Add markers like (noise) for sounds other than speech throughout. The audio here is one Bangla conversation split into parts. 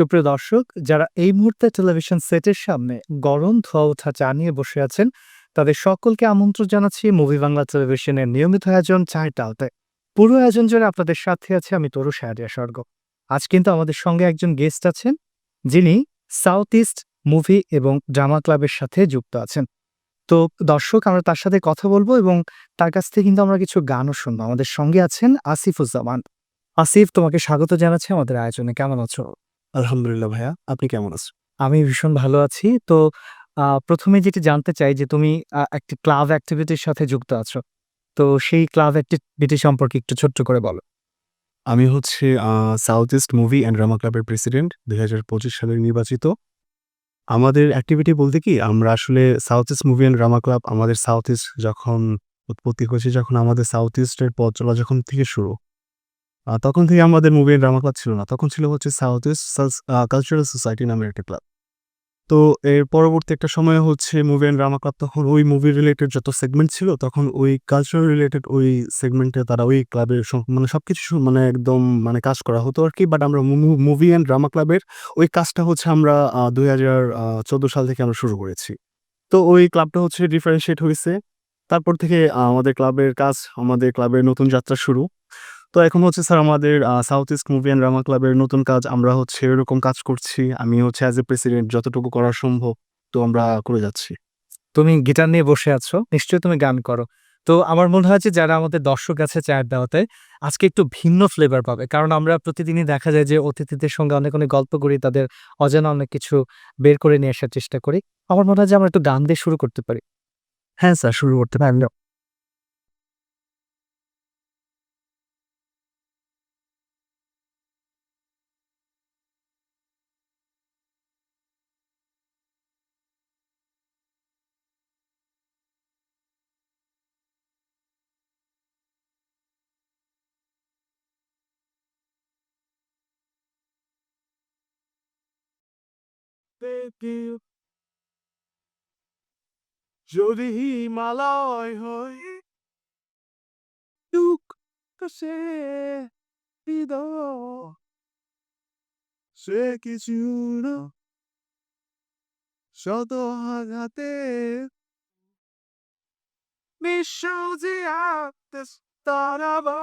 সুপ্রিয় দর্শক, যারা এই মুহূর্তে টেলিভিশন সেটের সামনে গরম ধোয়া ওঠা চা নিয়ে বসে আছেন, তাদের সকলকে আমন্ত্রণ জানাচ্ছি মুভি বাংলা টেলিভিশনের নিয়মিত আয়োজন চায়ের ডালতে পুরো আয়োজন জুড়ে আপনাদের সাথে আছে আমি তরু শাহরিয়া স্বর্গ। আজ কিন্তু আমাদের সঙ্গে একজন গেস্ট আছেন, যিনি সাউথ ইস্ট মুভি এবং ড্রামা ক্লাবের সাথে যুক্ত আছেন। তো দর্শক, আমরা তার সাথে কথা বলব এবং তার কাছ থেকে কিন্তু আমরা কিছু গানও শুনব। আমাদের সঙ্গে আছেন আসিফুজ্জামান। আসিফ, তোমাকে স্বাগত জানাচ্ছি আমাদের আয়োজনে। কেমন আছো? আলহামদুলিল্লাহ ভাইয়া আপনি কেমন আছেন? আমি ভীষণ ভালো আছি। তো প্রথমে যেটি জানতে চাই যে তুমি একটি ক্লাব অ্যাক্টিভিটির সাথে যুক্ত আছো। তো সেই ক্লাব অ্যাক্টিভিটি সম্পর্কে একটু ছোট্ট করে বলো। আমি হচ্ছে South East movie and drama ক্লাবের প্রেসিডেন্ট দুই হাজার পঁচিশ সালের নির্বাচিত। আমাদের অ্যাক্টিভিটি বলতে কি আমরা আসলে South East movie and drama club আমাদের সাউথ ইস্ট যখন উৎপত্তি হয়েছে যখন আমাদের সাউথ ইস্টের পথ চলা যখন থেকে শুরু তখন থেকে আমাদের মুভি ড্রামা ক্লাব ছিল না। তখন ছিল হচ্ছে সাউথ ইস্ট কালচারাল সোসাইটি নামের একটা ক্লাব তো এর পরবর্তী একটা সময় হচ্ছে মুভি অ্যান্ড ড্রামা ক্লাব তখন ওই মুভি রিলেটেড যত সেগমেন্ট ছিল, তখন ওই কালচার রিলেটেড ওই সেগমেন্টে তারা ওই ক্লাবের মানে সবকিছু শু- মানে একদম মানে কাজ করা হতো আর কি। বাট আমরা মুভি অ্যান্ড ড্রামা ক্লাবের ওই কাজটা হচ্ছে আমরা দুই হাজার চোদ্দ সাল থেকে আমরা শুরু করেছি। তো ওই ক্লাবটা হচ্ছে ডিফারেন্সিয়েট হয়েছে তারপর থেকে আমাদের ক্লাবের কাজ, আমাদের ক্লাবের নতুন যাত্রা শুরু। তো এখন হচ্ছে স্যার আমাদের South East movie and drama ক্লাবের নতুন কাজ আমরা হচ্ছে এরকম কাজ করছি। আমি হচ্ছে অ্যাজ এ প্রেসিডেন্ট যতটুকু করা সম্ভব তো আমরা করে যাচ্ছি। তুমি গিটার নিয়ে বসে আছো নিশ্চয়ই তুমি গান করো। তো আমার মনে হয় যে যারা আমাদের দর্শক আছে চায়ের দেওয়াতে আজকে একটু ভিন্ন ফ্লেভার পাবে। কারণ আমরা প্রতিদিনই দেখা যায় যে অতিথিদের সঙ্গে অনেক অনেক গল্প করি তাদের অজানা অনেক কিছু বের করে নিয়ে আসার চেষ্টা করি। আমার মনে হয় যে আমরা একটু গান দিয়ে শুরু করতে পারি। হ্যাঁ স্যার শুরু করতে পারেন যদি হিমালয় হই দুঃখ সে সে কিছু না। শত আঘাতে নিঃসজি আত্মে তারাবা,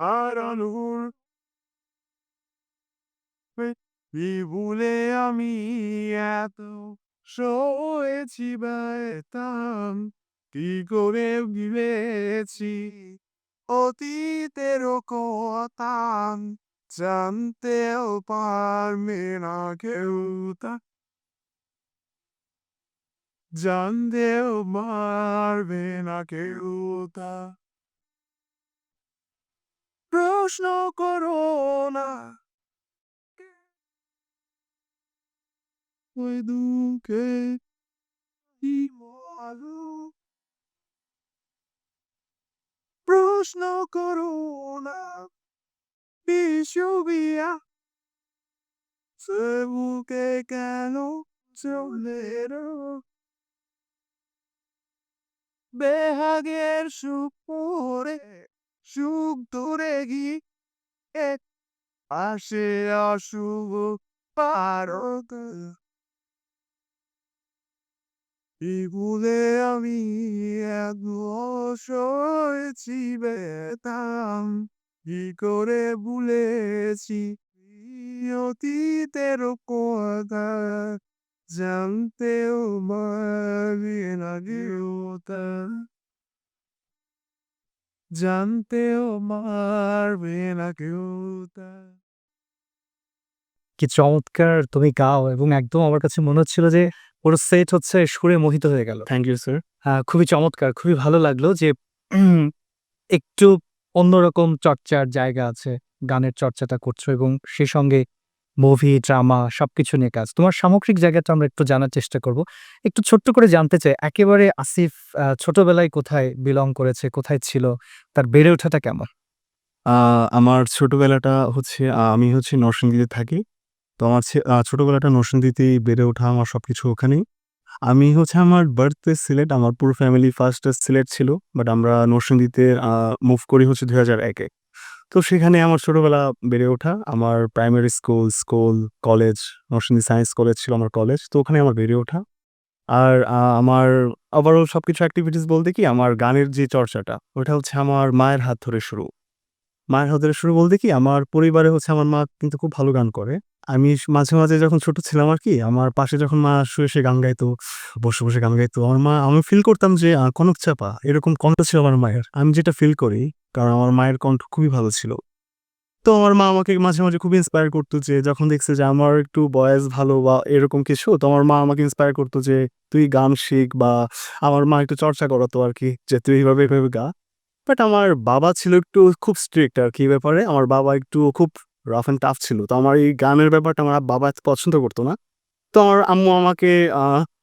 আর অনুর বিভুলে আমি এত সয়েছি বেতাম কি করে গিলেছি অতীতের কথা জানতেও পারবে না কেউ তা। জানতেও পারবে না কেউ তা। প্রশ্ন করো না কি মালু প্রশ্ন করো না বিশ্ববিয়া সে বুকে কেন চলে বেহাগের সুখ পরে সুখ ধরে গিয়ে এক পাশে অশুভ পারত ভুলে আমি এক সয়েছি বেতাম কি করে ভুলেছি? অতীতের কথা জানতেও পারবে না কেউ তা। জানতেও পারবে না কেউ তা। কি চমৎকার তুমি গাও এবং একদম আমার কাছে মনে হচ্ছিল যে পুরো সেট হচ্ছে সুরে মোহিত হয়ে গেল। থ্যাংক ইউ স্যার খুবই চমৎকার খুবই ভালো লাগল যে একটু অন্যরকম চর্চার জায়গা আছে গানের চর্চাটা করছ এবং সে সঙ্গে মুভি ড্রামা সবকিছু নিয়ে কাজ। তোমার সামগ্রিক জায়গাটা আমরা একটু জানার চেষ্টা করব। একটু ছোট্ট করে জানতে চাই একেবারে আসিফ আহ, ছোটবেলায় কোথায় বিলং করেছে কোথায় ছিল তার বেড়ে ওঠাটা কেমন? আহ, আমার ছোটবেলাটা হচ্ছে আহ, আমি হচ্ছে নরসিংদীতে থাকি। তো আমার ছোটবেলাটা নরসিংদীতেই বেড়ে ওঠা আমার সব কিছু ওখানেই আমি হচ্ছে আমার বার্থ সিলেট আমার পুরো ফ্যামিলি ফার্স্ট সিলেট ছিল বাট আমরা নরসিংদীতে মুভ করি হচ্ছে দুই হাজার একে তো সেখানে আমার ছোটবেলা বেড়ে ওঠা। আমার primary school, school, college, Narsingdi science college ছিল আমার কলেজ। তো ওখানে আমার বেড়ে ওঠা। আর আমার ওভারঅল সব কিছু অ্যাক্টিভিটিস বলতে কি আমার গানের যে চর্চাটা, ওটা হচ্ছে আমার মায়ের হাত ধরে শুরু। মায়ের হাত ধরে শুরু বলতে কি আমার পরিবারে হচ্ছে আমার মা কিন্তু খুব ভালো গান করে। আমি মাঝে, মাঝে যখন ছোট ছিলাম আরকি আমার পাশে যখন মা শুয়ে, শুয়ে গান গাইতো, বসে, বসে গান গাইতো। আমার মা আমি ফিল করতাম যে কনক চাপা এরকম কণ্ঠ ছিল আমার মায়ের। আমি যেটা ফিল করি কারণ আমার মায়ের কণ্ঠ খুবই ভালো ছিল। তো আমার মা আমাকে মাঝে, মাঝে খুব ইন্সপায়ার করতো যে যখন দেখছে যে আমার একটু ভয়েস ভালো বা এরকম কিছু তো আমার মা আমাকে ইন্সপায়ার করতো যে তুই গান শিখ বা আমার মা একটু চর্চা করাতো আরকি যে তুই এভাবে, এভাবে গা। বাট আমার বাবা ছিল একটু খুব স্ট্রিক্ট আরকি এই ব্যাপারে। আমার বাবা একটু খুব রাফ অ্যান্ড টাফ ছিল। তো আমার এই গানের ব্যাপারটা আমার বাবা এত পছন্দ করতো না। তো আমার আম্মু আমাকে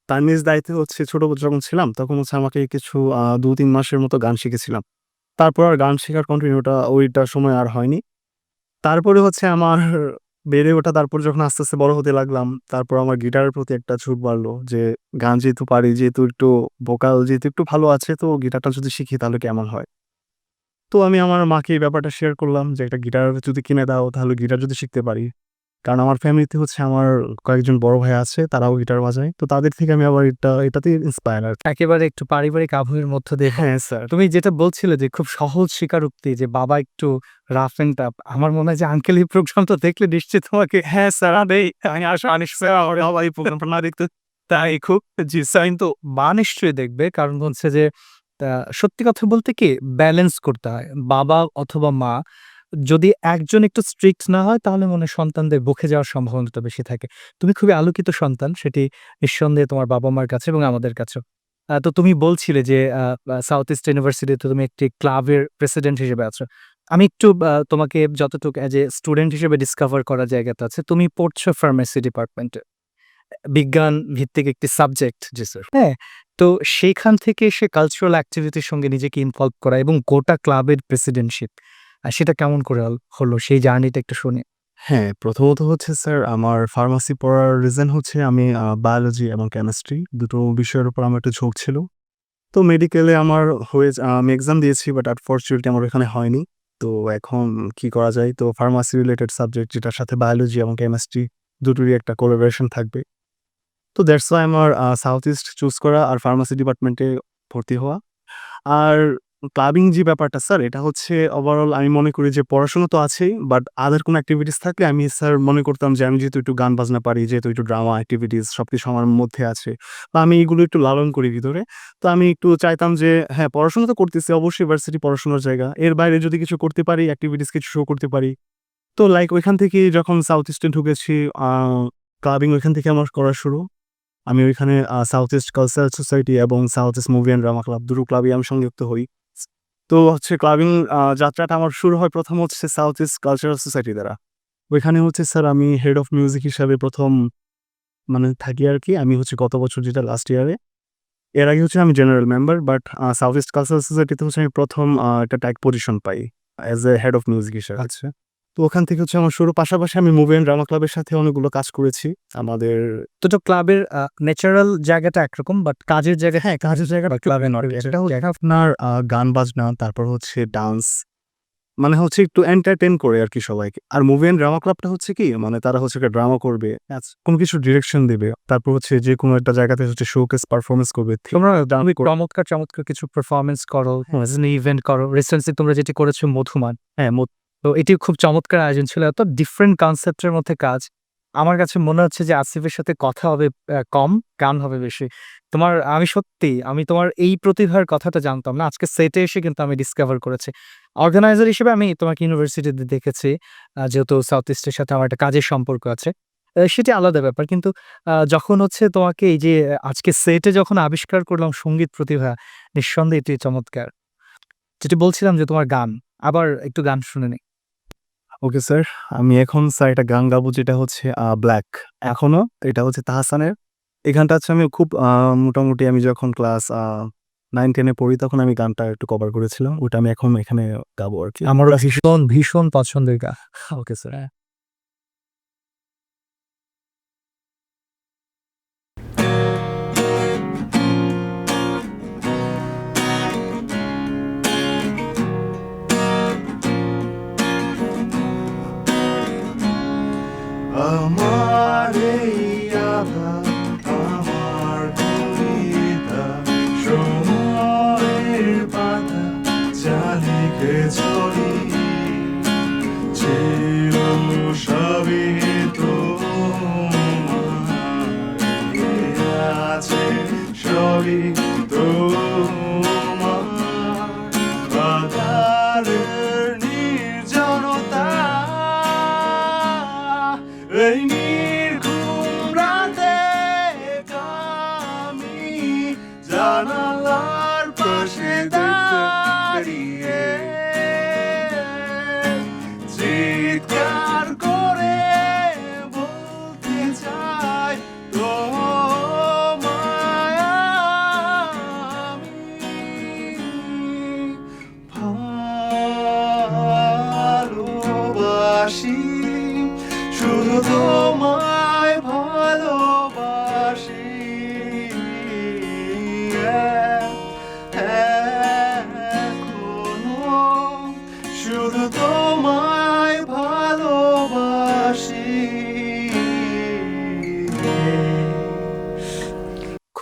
তার নিজ দায়িত্বে হচ্ছে ছোট যখন ছিলাম তখন হচ্ছে আমাকে কিছু আ ২-৩ মাসের মতো গান শিখেছিলাম। তারপর আর গান শেখার কন্টিনিউটা ওইটা সময় আর হয়নি। তারপরে হচ্ছে আমার বেড়ে ওঠা তারপর যখন আস্তে, আস্তে বড় হতে লাগলাম, তারপর আমার গিটারের প্রতি একটা ঝোঁক বাড়লো যে গান যেহেতু পারি, যেহেতু একটু ভোকাল যেহেতু একটু ভালো আছে তো গিটারটা যদি শিখি তাহলে কেমন হয়? তো আমি আমার মাকে এই ব্যাপারটা শেয়ার করলাম যে একটা গিটার যদি কিনে দাও তাহলে গিটার যদি শিখতে পারি। কারণ আমার ফ্যামিলিতে হচ্ছে আমার কয়েকজন বড় ভাই আছে তারাও গিটার বাজায়। তো তাদের থেকে আমি আবার এটা এটাতেই ইন্সপায়ার। একেবারে একটু পারিবারিক আবহের মধ্য দিয়ে হ্যাঁ, স্যার। তুমি যেটা বলছিলে যে খুব সহজ স্বীকারোক্তি যে বাবা একটু রাফ অ্যান্ড টাফ। আমার মনে হয় যে আঙ্কেল এই প্রোগ্রামটা দেখলে নিশ্চয়ই তোমাকে হ্যাঁ, স্যার আরে আমি আসলে আনিস স্যার আমার বাবা এই প্রোগ্রামটা না দেখতে তাই খুব জি স্যার কিন্তু মা নিশ্চয়ই দেখবে কারণ হচ্ছে যে আ সত্যি কথা বলতে কি ব্যালেন্স করতে হয়। বাবা অথবা মা, যদি একজন একটু স্ট্রিক্ট না হয়, তাহলে মনে সন্তানদের বকে যাওয়ার সম্ভাবনাটা বেশি থাকে। তুমি খুবই আলোকিত সন্তান, সেটি নিঃসন্দেহে তোমার বাবা-মার কাছে এবং আমাদের কাছেও। তো তুমি বলছিলে যে সাউথ ইস্ট ইউনিভার্সিটিতে তুমি একটি ক্লাবের প্রেসিডেন্ট হিসেবে আছো। আমি একটু তোমাকে যতটুকু অ্যাজ এ স্টুডেন্ট হিসেবে ডিসকভার করার জায়গাটা আছে। তুমি পড়ছো ফার্মেসি ডিপার্টমেন্টে। বিজ্ঞান ভিত্তিক একটি সাবজেক্ট জি স্যার। হ্যাঁ? তো সেইখান থেকে সে কালচারাল অ্যাক্টিভিটির সঙ্গে নিজেকে ইনভলভ করা এবং গোটা ক্লাবের প্রেসিডেন্টশিপ সেটা কেমন করে হলো সেই জার্নিটা একটু শুনি। হ্যাঁ, প্রথমত হচ্ছে স্যার আমার ফার্মাসি পড়ার রিজন হচ্ছে আমি বায়োলজি এবং কেমিস্ট্রি দুটো বিষয়ের উপর আমার একটু ঝোঁক ছিল। তো মেডিকেলে আমার হয়ে আমি এক্সাম দিয়েছি বাট আনফরচুনেটলি আমার এখানে হয়নি। তো এখন কি করা যায়? তো ফার্মাসি রিলেটেড সাবজেক্ট যেটার সাথে বায়োলজি এবং কেমিস্ট্রি দুটোরই একটা কোলাবোরেশন থাকবে। তো দ্যাটস ওয়াই আমার সাউথ ইস্ট চুজ করা আর ফার্মাসি ডিপার্টমেন্টে ভর্তি হওয়া। আর ক্লাবিং যে ব্যাপারটা স্যার এটা হচ্ছে ওভারঅল আমি মনে করি যে পড়াশোনা তো আছেই বাট আদার কোনো অ্যাক্টিভিটিস থাকলে আমি স্যার মনে করতাম যে আমি যেহেতু একটু গান বাজনা পারি, যেহেতু একটু ড্রামা অ্যাক্টিভিটিস সব কিছু আমার মধ্যে আছে। বা আমি এগুলো একটু লালন করি ভিতরে। তো আমি একটু চাইতাম যে হ্যাঁ, পড়াশোনা তো করতেছি অবশ্যই ভার্সিটি পড়াশোনার জায়গা। এর বাইরে যদি কিছু করতে পারি, এক্টিভিটিস কিছু শো করতে পারি। তো লাইক ওইখান থেকেই যখন সাউথ ইস্টে ঢুকেছি ক্লাবিং ওইখান থেকে আমার করা শুরু। আমি ওইখানে সাউথ ইস্ট কালচারাল সোসাইটি এবং South East movie and drama club দুটো ক্লাবেই আমি সংযুক্ত হই। তো হচ্ছে ক্লাবিং যাত্রাটা আমার শুরু হয় প্রথম হচ্ছে সাউথ ইস্ট কালচারাল সোসাইটি দ্বারা। ওইখানে হচ্ছে স্যার আমি হেড অফ মিউজিক হিসাবে প্রথম মানে থাকি আর কি আমি হচ্ছে গত বছর যেটা লাস্ট ইয়ারে। এর আগে হচ্ছে আমি general member but South East cultural সোসাইটিতে হচ্ছে আমি প্রথম একটা tag position pi as a head of music হিসাবে আচ্ছা। তো ওখান থেকে হচ্ছে আমার শুরু পাশাপাশি আমি মুভি অ্যান্ড ড্রামা ক্লাবের সাথে অনেকগুলো কাজ করেছি। আমাদের দুটো ক্লাবের ন্যাচারাল জায়গাটা একরকম বাট কাজের জায়গা হ্যাঁ, কাজের জায়গাটা ক্লাবে নট। এটা হচ্ছে আপনার গান বাজনা তারপর হচ্ছে ডান্স মানে হচ্ছে একটু এন্টারটেন করে আর কি সবাইকে। আর মুভি অ্যান্ড ড্রামা ক্লাবটা হচ্ছে কি মানে তারা হচ্ছে একটা ড্রামা করবে, কোনো কিছু ডিরেকশন দেবে তারপর হচ্ছে যে কোনো একটা জায়গাতে হচ্ছে শোকেস পারফরমেন্স করবে। তোমরা চমৎকার, চমৎকার কিছু পারফরমেন্স করো, হ্যাঁ। ইভেন্ট করো। রিসেন্টলি তোমরা যেটি করেছ মধুমান। হ্যাঁ, তো এটি খুব চমৎকার আয়োজন ছিল। এত ডিফারেন্ট কনসেপ্ট এর মধ্যে কাজ। আমার কাছে মনে হচ্ছে যে আসিফের সাথে কথা হবে কম, গান হবে বেশি। তোমার আমি সত্যি আমি তোমার এই প্রতিভার কথাটা জানতাম না। আজকে সেটে এসে কিন্তু আমি ডিসকভার করেছি। অর্গানাইজার হিসেবে আমি তোমাকে ইউনিভার্সিটিতে দেখেছি। যেহেতু সাউথ ইস্টের সাথে আমার একটা কাজের সম্পর্ক আছে। সেটি আলাদা ব্যাপার। কিন্তু যখন হচ্ছে তোমাকে এই যে আজকে সেটে যখন আবিষ্কার করলাম সংগীত প্রতিভা, নিঃসন্দেহে এটি চমৎকার। যেটি বলছিলাম যে তোমার গান। আবার একটু গান শুনে নেই। Okay sir. আমি এখন স্যার একটা গান গাবো যেটা হচ্ছে 'ব্ল্যাক' এখনও এটা হচ্ছে তাহসানের। এই গানটা হচ্ছে আমি খুব মোটামুটি আমি যখন ক্লাস নাইন 9-10 পড়ি তখন আমি গানটা একটু কভার করেছিলাম। ওটা আমি এখন এখানে গাবো আর কি আমার ভীষণ, ভীষণ পছন্দের গান। Okay sir.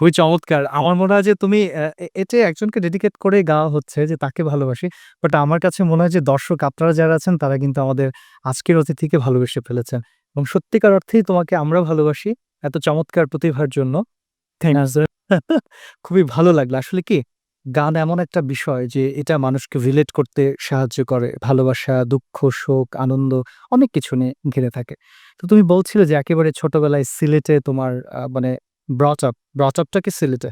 খুবই চমৎকার। আমার মনে হয় যে তুমি এতে একজনকে ডেডিকেট করে গাওয়া হচ্ছে যে তাকে ভালোবাসি। বাট আমার কাছে মনে হয় যে দর্শক আপনারা যারা আছেন তারা কিন্তু আমাদের আজকের অতিথিকে ভালোবেসে ফেলেছেন। এবং সত্যিকার অর্থেই তোমাকে আমরা ভালোবাসি এত চমৎকার প্রতিভার জন্য। (laughs) খুবই ভালো লাগল। আসলে কি গান এমন একটা বিষয় যে এটা মানুষকে রিলেট করতে সাহায্য করে। ভালোবাসা দুঃখ শোক আনন্দ অনেক কিছু নিয়ে ঘিরে থাকে। তো তুমি বলছিলে যে একেবারে ছোটবেলায় সিলেটে তোমার মানে ব্রট আপ ব্রট আপটা কি সিলেটে?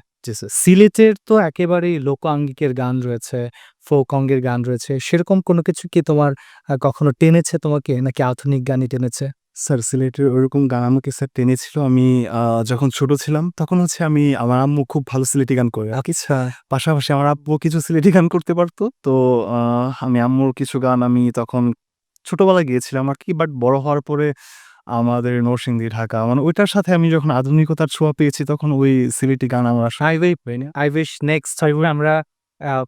সিলেটের তো একেবারেই লোকাঙ্গিকের গান রয়েছে ফোক অঙ্গের গান রয়েছে সেরকম কোনো কিছু কি তোমার কখনো টেনেছে তোমাকে নাকি আধুনিক গানই টেনেছে? স্যার সিলেটের ওইরকম গান আমাকে স্যার টেনেছিল আমি যখন ছোট ছিলাম তখন হচ্ছে আমি আমার আম্মু খুব ভালো সিলেটি গান করে। আচ্ছা। পাশাপাশি আমার আব্বু কিছু সিলেটি গান করতে পারতো তো আমি আম্মুর কিছু গান আমি তখন ছোটবেলায় গিয়েছিলাম আর কি বাট বড় হওয়ার পরে আমাদের নরসিংদী ঢাকা। মানে ওইটার সাথে আমি যখন আধুনিকতার ছোঁয়া পেয়েছি তখন ওই সিলেটি গান আমার আই উইশ নেক্সট আমরা আহ,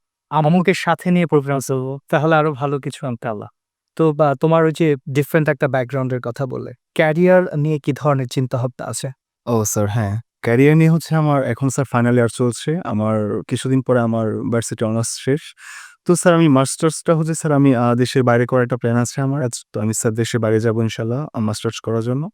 সাথে নিয়ে প্রোগ্রাম করব তাহলে আরও ভালো কিছু আনতে আল্লাহ। তো বা তোমার ওই যে ডিফারেন্ট একটা ব্যাকগ্রাউন্ডের কথা বলে ক্যারিয়ার নিয়ে কি ধরনের চিন্তা ভাবনা আছে? ও স্যার হ্যাঁ। ক্যারিয়ার নিয়ে হচ্ছে আমার এখন স্যার ফাইনাল ইয়ার চলছে। আমার কিছুদিন পরে আমার ভার্সিটি অনার্স শেষ। তো স্যার, আমি মাস্টার্সটা হচ্ছে স্যার, আমি দেশের বাইরে করার একটা প্ল্যান আছে আমার। আজ- তো আমি, স্যার, দেশের বাইরে যাব ইনশাল্লাহ মাস্টার্স করার জন্য।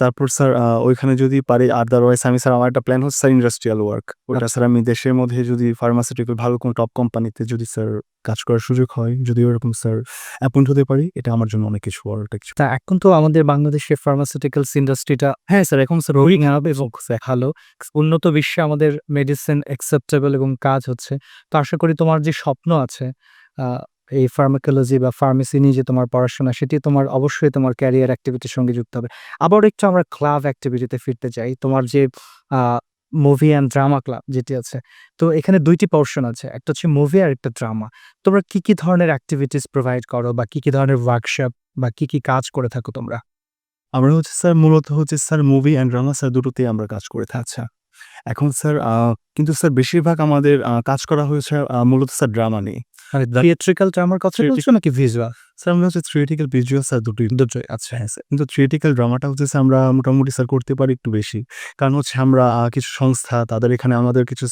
তারপর স্যার ওইখানে যদি পারি আদারওয়াইজ আমি স্যার আমার একটা প্ল্যান হচ্ছে স্যার ইন্ডাস্ট্রিয়াল ওয়ার্ক ওটা স্যার আমি দেশের মধ্যে যদি ফার্মাসিউটিক্যাল ভালো কোনো টপ কোম্পানিতে যদি স্যার কাজ করার সুযোগ হয় যদি ওরকম স্যার অ্যাপয়েন্ট হতে পারি এটা আমার জন্য অনেক কিছু বড় একটা কিছু। তা এখন তো আমাদের বাংলাদেশের ফার্মাসিউটিক্যালস ইন্ডাস্ট্রিটা হ্যাঁ স্যার এখন স্যার রোয়িং হবে এবং ভালো। উন্নত বিশ্বে আমাদের মেডিসিন অ্যাকসেপ্টেবল এবং কাজ হচ্ছে। তো আশা করি তোমার যে স্বপ্ন আছে এই ফার্মাকোলজি বা ফার্মেসি নিয়ে যে তোমার পড়াশোনা, সেটি তোমার অবশ্যই তোমার ক্যারিয়ার অ্যাক্টিভিটির সঙ্গে যুক্ত হবে। আবার একটু আমরা ক্লাব অ্যাক্টিভিটিতে ফিরতে চাই তোমার যে মুভি অ্যান্ড ড্রামা ক্লাব যেটি আছে, তো এখানে দুইটি পোর্শন আছে। একটা হচ্ছে মুভি আর একটা ড্রামা তোমরা কি কি ধরনের অ্যাক্টিভিটিস প্রোভাইড করো বা কি কি ধরনের ওয়ার্কশপ বা কি কি কাজ করে থাকো তোমরা? আমরা হচ্ছে স্যার মূলত হচ্ছে sir movie and drama sir দুটোতেই আমরা কাজ করে থাকি। আচ্ছা এখন স্যার কিন্তু স্যার বেশিরভাগ আমাদের কাজ করা হয়েছে মূলত স্যার ড্রামা নিয়ে। থিয়েট্রিক্যাল ড্রামার কথা বলছো নাকি ভিজুয়াল স্যার আমরা হচ্ছে থিয়েটিক্যাল ভিজুয়াল স্যার দুটোই দুটোই আচ্ছা হ্যাঁ স্যার। কিন্তু থিয়েটিক্যাল ড্রামাটা হচ্ছে আমরা মোটামুটি স্যার করতে পারি একটু বেশি। কারণ হচ্ছে আমরা কিছু সংস্থা তাদের এখানে আমাদের কিছু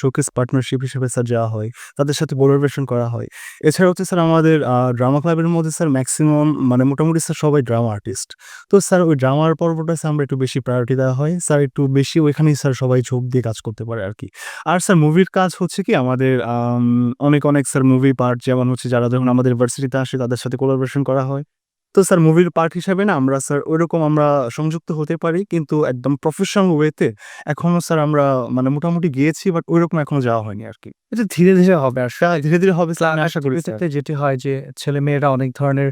শোকেস পার্টনারশিপ হিসেবে স্যার যাওয়া হয়। তাদের সাথে কোলাবোরেশন করা হয়। এছাড়া হচ্ছে স্যার আমাদের ড্রামা ক্লাবের মধ্যে স্যার ম্যাক্সিমাম মানে মোটামুটি স্যার সবাই ড্রামা আর্টিস্ট তো স্যার ওই ড্রামার পর্বটা স্যার আমরা একটু বেশি প্রায়োরিটি দেওয়া হয়। স্যার একটু বেশি ওইখানেই স্যার সবাই ঝোঁক দিয়ে কাজ করতে পারে আর কি। আর স্যার মুভির কাজ হচ্ছে কি আমাদের আম, অনেক অনেক স্যার মুভি পার্ট যেমন হচ্ছে যারা যখন আমাদের ভার্সিটিতে আসে তাদের সাথে কোলাবোরেশন করা হয়। তো স্যার মুভির পার্ট হিসাবে না আমরা স্যার ওইরকম আমরা সংযুক্ত হতে পারি কিন্তু একদম প্রফেশনাল ওয়েতে এখনও স্যার আমরা মানে মোটামুটি গিয়েছি বাট ওইরকম এখনও যাওয়া হয়নি আর কি। এটা ধীরে ধীরে হবে আর স্যার ধীরে ধীরে হবে আশা করি। যেটি হয় যে ছেলে মেয়েরা অনেক ধরনের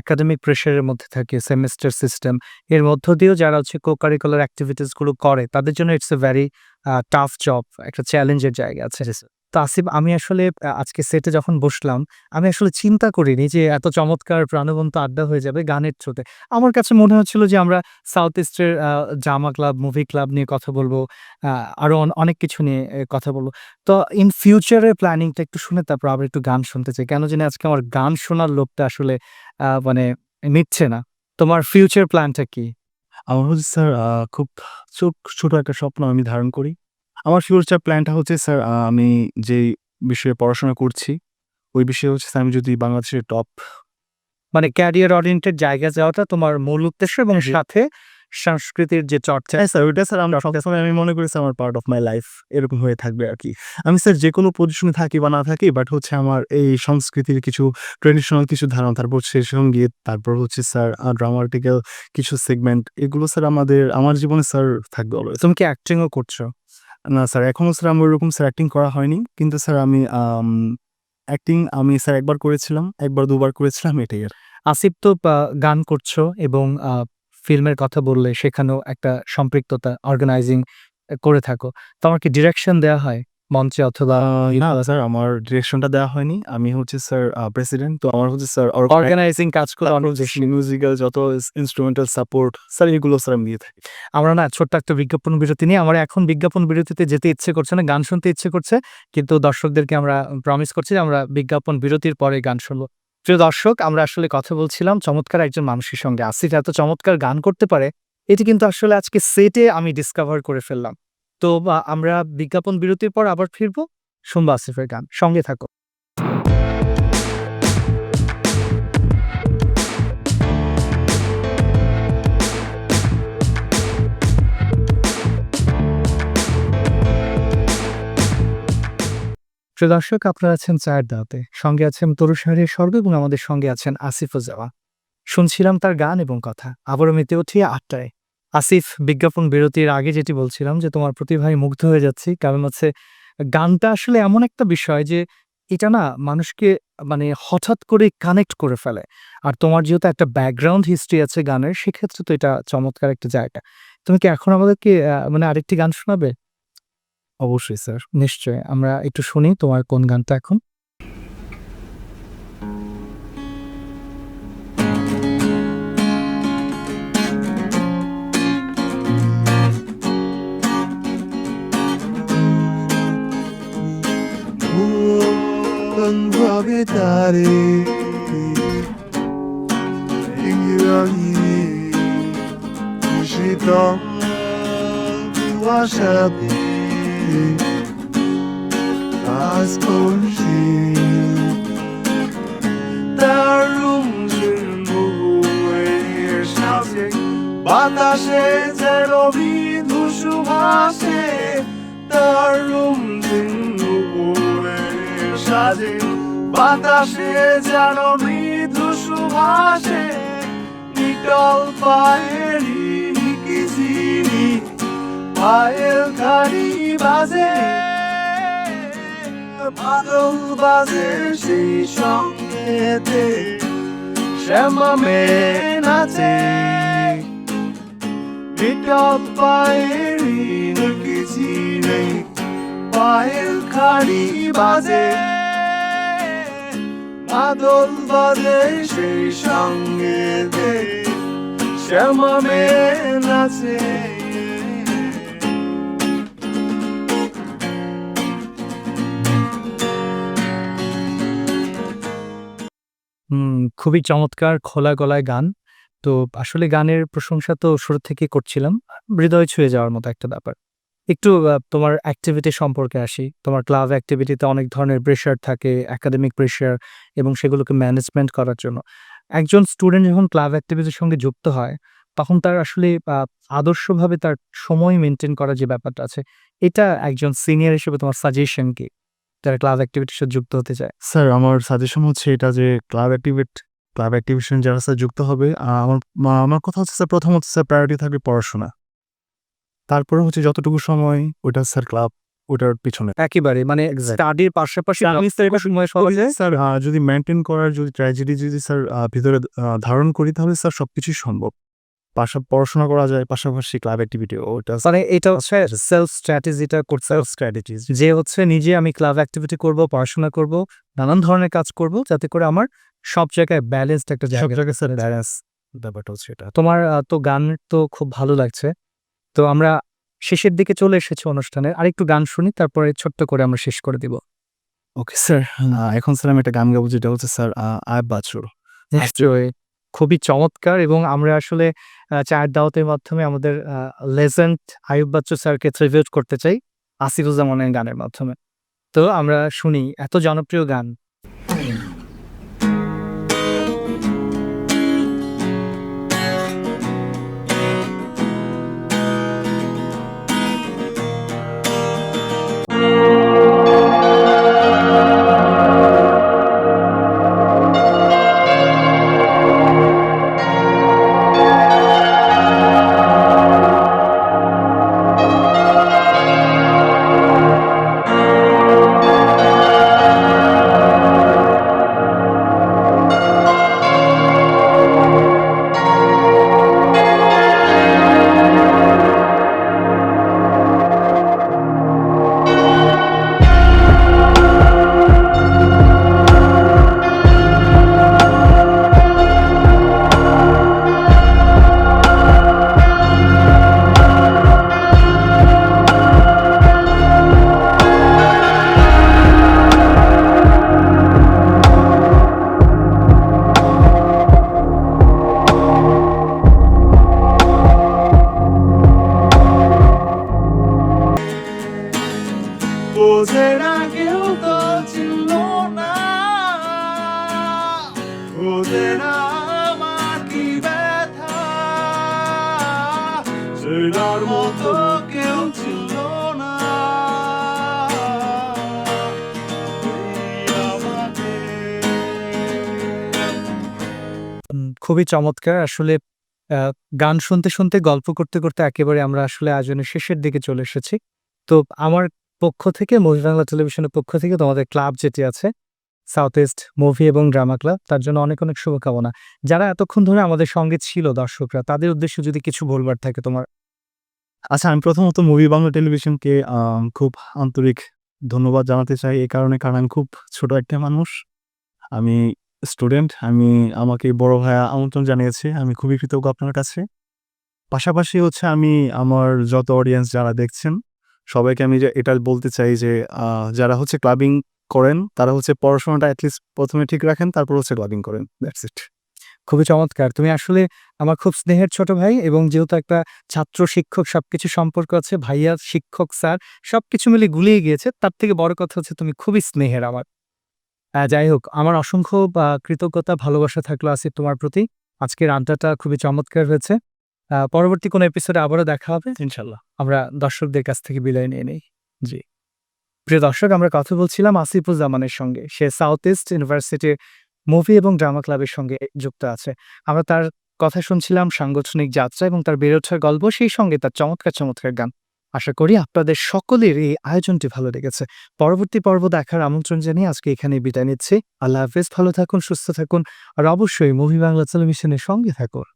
একাডেমিক প্রেশারের মধ্যে থাকে সেমিস্টার সিস্টেম এর মধ্য দিয়েও যারা হচ্ছে কো কারিকুলার অ্যাক্টিভিটিসগুলো করে তাদের জন্য it's a very tough job একটা চ্যালেঞ্জের জায়গা আছে। তো আসিফ আমি আসলে আজকে সেটে যখন বসলাম, আমি আসলে চিন্তা করিনি যে এত চমৎকার প্রাণবন্ত আড্ডা হয়ে যাবে গানের থ্রুতে। আমার কাছে মনে হচ্ছিল যে আমরা সাউথ ইস্টের জামা ক্লাব মুভি ক্লাব নিয়ে কথা বলব আরও অনেক কিছু নিয়ে কথা বলব। তো ইন ফিউচারের প্ল্যানিংটা একটু শুনে তারপর আবার একটু গান শুনতে চাই। কেন জানি আজকে আমার গান শোনার লোকটা আসলে মানে মিটছে না। তোমার ফিউচার প্ল্যানটা কি? আমার হচ্ছে স্যার খুব চোখ ছোট একটা স্বপ্ন আমি ধারণ করি। আমার ফিউচার প্ল্যানটা হচ্ছে স্যার আমি যেই বিষয়ে পড়াশোনা করছি, ওই বিষয়ে হচ্ছে স্যার আমি যদি বাংলাদেশের টপ মানে ক্যারিয়ার অরিয়েন্টেড জায়গা যাওয়াটা তোমার মূল উদ্দেশ্য এবং সাথে সংস্কৃতির যে চর্চা হ্যাঁ স্যার ওইটা স্যার আমরা সবসময় আমি মনে করি স্যার আমার পার্ট অফ মাই লাইফ এরকম হয়ে থাকবে আর কি। আমি স্যার যেকোনো পজিশনে থাকি বা না থাকি বাট হচ্ছে আমার এই সংস্কৃতির কিছু ট্র্যাডিশনাল কিছু ধারণা, তারপর হচ্ছে সংগীত, তারপর হচ্ছে স্যার ড্রামাটিক্যাল কিছু সেগমেন্ট এগুলো স্যার আমাদের আমার জীবনে স্যার থাকবে অলওয়েজ। তুমি কি অ্যাক্টিংও করছ? না স্যার এখনও স্যার আমার ওরকম স্যার অ্যাক্টিং করা হয়নি। কিন্তু স্যার আমি অ্যাক্টিং আমি স্যার একবার করেছিলাম, একবার দুবার করেছিলাম এটাই আর আসিফ তো গান করছ এবং ফিল্মের কথা বললে সেখানেও একটা সম্পৃক্ততা অর্গানাইজিং করে থাকো। তোমার কি ডিরেকশন দেওয়া হয় মঞ্চে অথবা না স্যার আমার ডিরেকশনটা দেওয়া হয়নি। আমি হচ্ছে স্যার প্রেসিডেন্ট। তো আমার হচ্ছে স্যার অর অর্গানাইজিং কাজগুলো অনেক বেশি। মিউজিক্যাল যত ইন্সট্রুমেন্টাল সাপোর্ট স্যার এগুলো স্যার আমি দিয়ে থাকি। আমরা না ছোট্ট একটা বিজ্ঞাপন বিরতি নিয়ে আমার এখন বিজ্ঞাপন বিরতিতে যেতে ইচ্ছে করছে না, গান শুনতে ইচ্ছে করছে। কিন্তু দর্শকদেরকে আমরা প্রমিস করছি যে আমরা বিজ্ঞাপন বিরতির পরে গান শুনব। প্রিয় দর্শক আমরা আসলে কথা বলছিলাম চমৎকার একজন মানুষের সঙ্গে। আসিফ এত চমৎকার গান করতে পারে, এটি কিন্তু আসলে আজকে সেটে আমি ডিসকভার করে ফেললাম। তো আমরা বিজ্ঞাপন বিরতির পর আবার ফিরবো। শুনব আসিফের গান। সঙ্গে থাকো। দর্শক, আপনারা আছেন চায়ের দাওয়াতে। সঙ্গে আছেন তরুশাহরের স্বর্গ এবং আমাদের সঙ্গে আছেন আসিফুজ্জামান। শুনছিলাম তার গান এবং কথা। আবারও মেতে উঠি আটটায়। আসিফ বিজ্ঞাপন বিরতির আগে যেটি বলছিলাম যে তোমার প্রতিভায় মুগ্ধ হয়ে যাচ্ছি। কারণ হচ্ছে গানটা আসলে এমন একটা বিষয় যে এটা না মানুষকে মানে হঠাৎ করে কানেক্ট করে ফেলে। আর তোমার যেহেতু একটা ব্যাকগ্রাউন্ড হিস্ট্রি আছে গানের সেক্ষেত্রে তো এটা চমৎকার একটা জায়গা। তুমি কি এখন আমাদেরকে মানে আরেকটি গান শোনাবে? অবশ্যই স্যার। নিশ্চয়ই। আমরা একটু শুনি তোমার কোন গানটা এখন? সাথে কাজ বাতাসে যেন বিধু সুভাষে দারুণ সাজে। বাতাসে যেন মৃদু সুভাষে নিটল পায়ে পায়েল খানি বাজে মাদল বাজে সেই সঙ্গেতে। শ্যামা মেয়ে নাচে নিটল পায়েরি কিচিরি পায়েল খাড়ি বাজে। মাদল বাজে সেই সঙ্গে শ্যামা মেয়ে নাচে। খুবই চমৎকার খোলা গলায় গান। তো আসলে গানের প্রশংসা তো শুরু থেকেই করছিলাম। হৃদয় ছুঁয়ে যাওয়ার মতো একটা ব্যাপার। একটু তোমার অ্যাক্টিভিটি সম্পর্কে আসি। তোমার ক্লাব অ্যাক্টিভিটিতে অনেক ধরনের প্রেশার থাকে, একাডেমিক প্রেশার এবং সেগুলোকে ম্যানেজমেন্ট করার জন্য। একজন স্টুডেন্ট যখন ক্লাব অ্যাক্টিভিটির সঙ্গে যুক্ত হয়, তখন তার আসলে আদর্শভাবে তার সময় মেনটেন করার যে ব্যাপারটা আছে, এটা একজন সিনিয়র হিসেবে তোমার সাজেশন কি? যারা ক্লাব অ্যাক্টিভিটির সাথে যুক্ত হতে চায়? স্যার আমার সাজেশন হচ্ছে এটা যে ক্লাব অ্যাক্টিভিট ক্লাব অ্যাক্টিভিশন যারা স্যার যুক্ত হবে আমার আমার কথা হচ্ছে স্যার প্রথমত স্যার প্রায়োরিটি থাকবে পড়াশোনা। তারপরে হচ্ছে যতটুকু সময় ওটা স্যার ক্লাব ওটার পিছনে। একেবারে মানে স্টাডির পাশাপাশি স্যার যদি মেইনটেইন করার যদি ট্র্যাজেডি যদি স্যার ভিতরে ধারণ করি তাহলে স্যার সবকিছুই সম্ভব। পাশা পড়াশোনা করা যায় পাশাপাশি ক্লাব অ্যাক্টিভিটি ওটা মানে এটা হচ্ছে সেলফ স্ট্র্যাটেজিটা করতে সেলফ স্ট্র্যাটেজিস। যে হচ্ছে নিজে আমি ক্লাব অ্যাক্টিভিটি করব, পড়াশোনা করব, নানান ধরনের কাজ করব যাতে করে আমার সব জায়গায় ব্যালেন্সড একটা জায়গা ব্যালেন্স ব্যাপারটা হচ্ছে এটা। তোমার তো গান তো খুব ভালো লাগছে। তো আমরা শেষের দিকে চলে এসেছি অনুষ্ঠানের। আরেকটু গান শুনি তারপরে ছোট্ট করে আমরা শেষ করে দিব। ওকে স্যার এখন স্যার আমি একটা গান গাবো যেটা হচ্ছে স্যার আ আয়ব বাছুর। নিশ্চয়ই। খুবই চমৎকার এবং আমরা আসলে চায়ের দাওয়াতের মাধ্যমে আমাদের লেজেন্ড আয়ুব বাচ্চু স্যারকে ট্রিবিউট করতে চাই আসিফুজ্জামানের গানের মাধ্যমে। তো আমরা শুনি এত জনপ্রিয় গান। খুবই চমৎকার। আসলে গান শুনতে, শুনতে গল্প করতে, করতে একেবারে আমরা আসলে আয়োজনের শেষের দিকে চলে এসেছি। তো আমার পক্ষ থেকে মুভি বাংলা টেলিভিশনের পক্ষ থেকে তোমাদের ক্লাব যেটি আছে, সাউথ ইস্ট মুভি এবং ড্রামা ক্লাব তার জন্য অনেক, অনেক শুভকামনা। যারা এতক্ষণ ধরে আমাদের সঙ্গে ছিল দর্শকরা তাদের উদ্দেশ্যে যদি কিছু বলবার থাকে তোমার? আচ্ছা আমি প্রথমত মুভি বাংলা টেলিভিশনকে খুব আন্তরিক ধন্যবাদ জানাতে চাই এই কারণে কারণ আমি খুব ছোট একটা মানুষ। আমি স্টুডেন্ট। আমি আমাকে বড় ভাইয়া আমন্ত্রণ জানিয়েছে। আমি খুবই কৃতজ্ঞ আপনার কাছে। পাশাপাশি হচ্ছে আমি আমার যত অডিয়েন্স যারা দেখছেন সবাইকে আমি যে এটা বলতে চাই যে যারা হচ্ছে ক্লাবিং করেন তারা হচ্ছে পড়াশোনাটা এট লিস্ট ১ম এ ঠিক রাখেন তারপর হচ্ছে ক্লাবিং করেন। That's it. খুবই চমৎকার। তুমি আসলে আমার খুব স্নেহের ছোট ভাই এবং যেহেতু একটা ছাত্র শিক্ষক সবকিছু সম্পর্ক আছে, ভাইয়া, শিক্ষক, স্যার সবকিছু মিলে গুলিয়ে গিয়েছে। তার থেকে বড় কথা হচ্ছে তুমি খুবই স্নেহের আমার। যাই হোক আমার অসংখ্য কৃতজ্ঞতা ভালোবাসা থাকল আসিফ তোমার প্রতি। আজকের আড্ডাটা খুবই চমৎকার হয়েছে। পরবর্তী কোনো এপিসোডে আবারও দেখা হবে। ইনশাআল্লাহ। আমরা দর্শকদের কাছ থেকে বিদায় নিয়ে নেই। জি। প্রিয় দর্শক আমরা কথা বলছিলাম আসিফুজ্জামানের সঙ্গে। সে সাউথ ইস্ট ইউনিভার্সিটির মুভি এবং ড্রামা ক্লাবের সঙ্গে যুক্ত আছে। আমরা তার কথা শুনছিলাম সাংগঠনিক যাত্রা এবং তার বেড়ে ওঠার গল্প সেই সঙ্গে তার চমৎকার, চমৎকার গান। আশা করি আপনাদের সকলের এই আয়োজনটি ভালো লেগেছে। পরবর্তী পর্ব দেখার আমন্ত্রণ জানিয়ে আজকে এখানে বিদায় নিচ্ছি। আল্লাহ হাফেজ। ভালো থাকুন, সুস্থ থাকুন আর অবশ্যই মুভি বাংলা টেলিভিশনের সঙ্গে থাকুন।